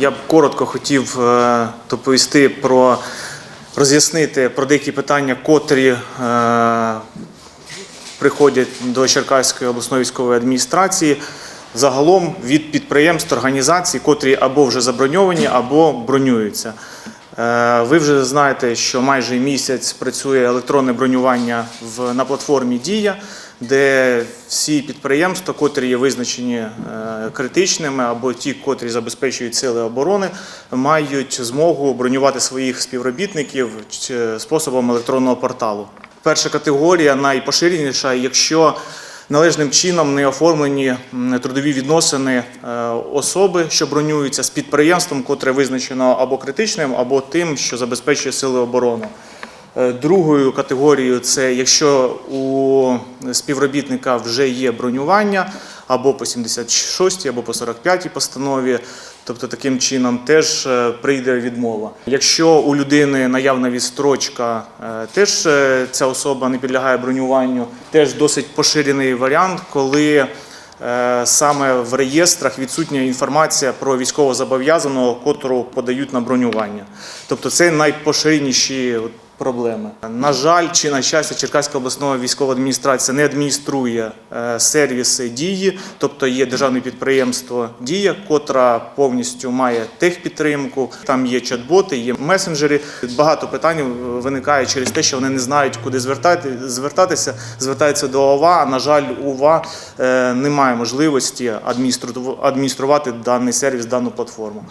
Я б коротко хотів е, доповісти про роз'яснити про деякі питання, котрі е, приходять до Черкаської обласної військової адміністрації. Загалом від підприємств, організацій, котрі або вже заброньовані, або бронюються. Е, Ви вже знаєте, що майже місяць працює електронне бронювання в, на платформі Дія, де всі підприємства, котрі є визначені е, критичними, або ті, котрі забезпечують сили оборони, мають змогу бронювати своїх співробітників способом електронного порталу. Перша категорія найпоширеніша, якщо належним чином не оформлені трудові відносини е, особи, що бронюються з підприємством, котре визначено або критичним, або тим, що забезпечує сили оборони. Е, Другою категорією це якщо у співробітника вже є бронювання або по 76 або по 45 постанові, тобто таким чином теж е, прийде відмова. Якщо у людини наявна відстрочка, е, теж е, ця особа не підлягає бронюванню, теж досить поширений варіант, коли саме в реєстрах відсутня інформація про військовозобов'язаного, котру подають на бронювання. Тобто це найпоширеніші проблеми. На жаль, чи на щастя, Черкаська обласна військова адміністрація не адмініструє е, сервіси дії, тобто є державне підприємство Дія, котра повністю має техпідтримку. Там є чат-боти, є месенджери. Багато питань виникає через те, що вони не знають, куди звертати, звертатися. Звертаються до ОВА. А на жаль, УВА е, немає можливості адміністру- адмініструвати даний сервіс, дану платформу.